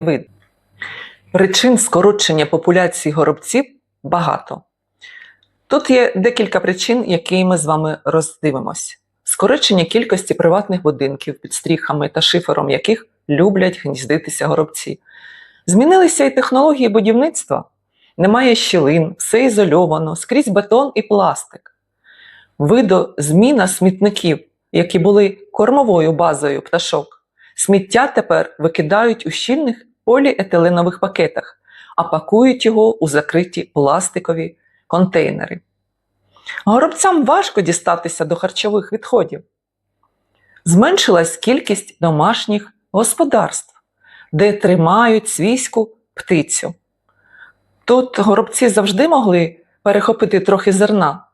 вид. Причин скорочення популяції горобців багато. Тут є декілька причин, які ми з вами роздивимось. Скорочення кількості приватних будинків під стріхами та шифером яких люблять гніздитися горобці. Змінилися і технології будівництва. Немає щілин, все ізольовано, скрізь бетон і пластик. Видозміна смітників, які були кормовою базою пташок. Сміття тепер викидають у щільних поліетиленових пакетах, а пакують його у закриті пластикові контейнери. Горобцям важко дістатися до харчових відходів. Зменшилась кількість домашніх господарств, де тримають свійську птицю. Тут горобці завжди могли перехопити трохи зерна.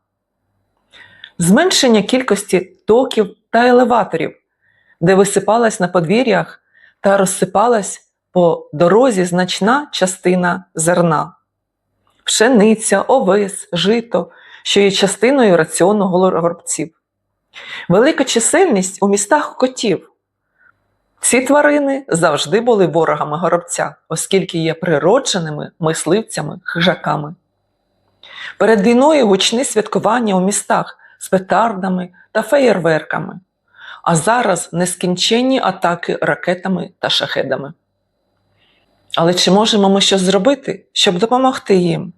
Зменшення кількості токів та елеваторів, де висипалась на подвір'ях та розсипалась по дорозі значна частина зерна, пшениця, овес, жито, що є частиною раціону горобців. Велика чисельність у містах котів. Ці тварини завжди були ворогами горобця, оскільки є природженими мисливцями хижаками. Перед війною гучні святкування у містах з петардами та феєрверками, а зараз нескінченні атаки ракетами та шахедами. Але чи можемо ми щось зробити, щоб допомогти їм?